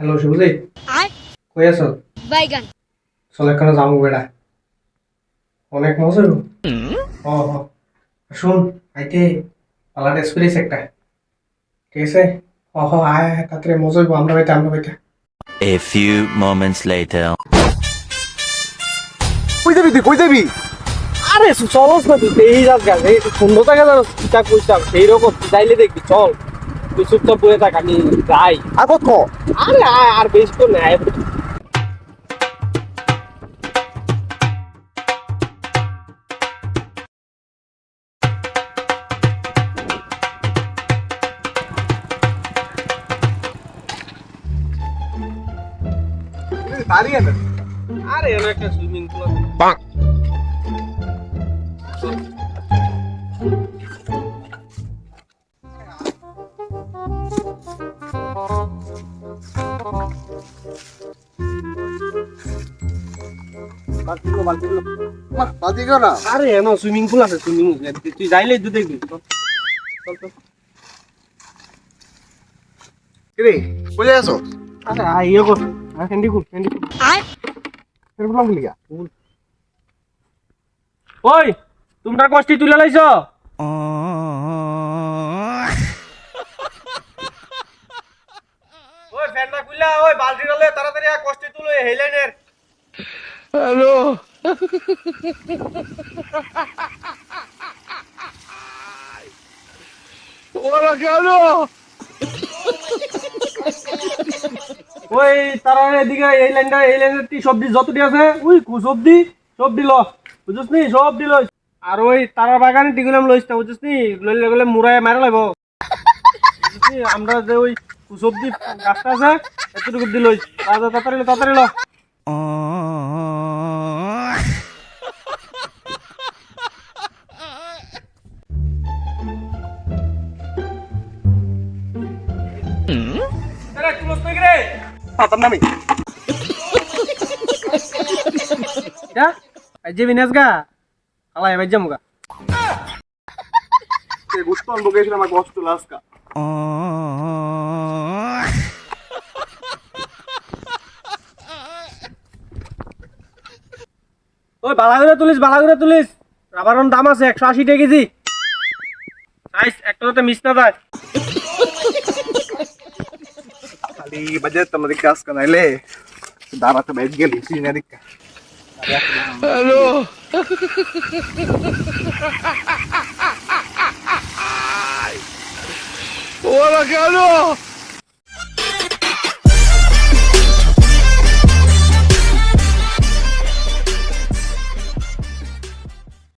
Hello শিবুজি কই আছো? বাইগান। চল এখানে যাব বেড়া। অনেক মজা হ শুন আইতে পালার এক্সপিরিয়েন্স একটা। ঠিক আছে? হ হ আয় তাড়াতাড়ি মজা হইবো আমরা বাইতে আমরা বাইতে। A few moments later. কই যাবি তুই? কই যাবি? আরে চলস না তুই। এই যাস গাছ এই সুন্দর থাকে জানো চিটা কইতাম সেই রকম যাইলে দেখবি চল। তুই চুপচাপ বয়ে থাক আমি যাই। আগত ক আরে আর বেশি তো নাই। আরে একটা সুইমিং পুল আছে। গো না সুইমিং পুল আছে সুইমিং তুই যাইলে তুই দেখবি চল, চল, চল। কিরে আছো? আরে আয় কর। হ্যান্ডি খুল হ্যান্ডি খুল। এর বললাম কি? ওই তোমরা কষ্টি তুলে লাইছো? ফ্যানটা খুললা ওই বালতি তাড়াতাড়ি কষ্টি তুলো এই হেলাইনের ওই তারা এদিকে এই লাইনটা এই লাইনের টি সবজি যতটি আছে ওই সবজি সব দিল বুঝছিস নি সব দিল আর ওই তারার বাগানে টিগুলাম লইস না বুঝছিস নি লইলে গেলে মুড়ায় মারা লাগব? আমরা যে ওই সবজি গাছটা আছে এতটুকু দিল তাড়াতাড়ি লো, তাড়াতাড়ি লো। যে গা আলাই আনব আমার কষ্ট লাস্কা ওই বালা করে তুলিস বালা করে তুলিস রাবারন দাম আছে একশো আশি টাকা কেজি। সাইজ একটা যাতে মিস না যায় খালি বাজে তোমাদের কাজ কানাইলে দাঁড়াতে বাইক গেলি সিনে দিকা হ্যালো ওরা কেন?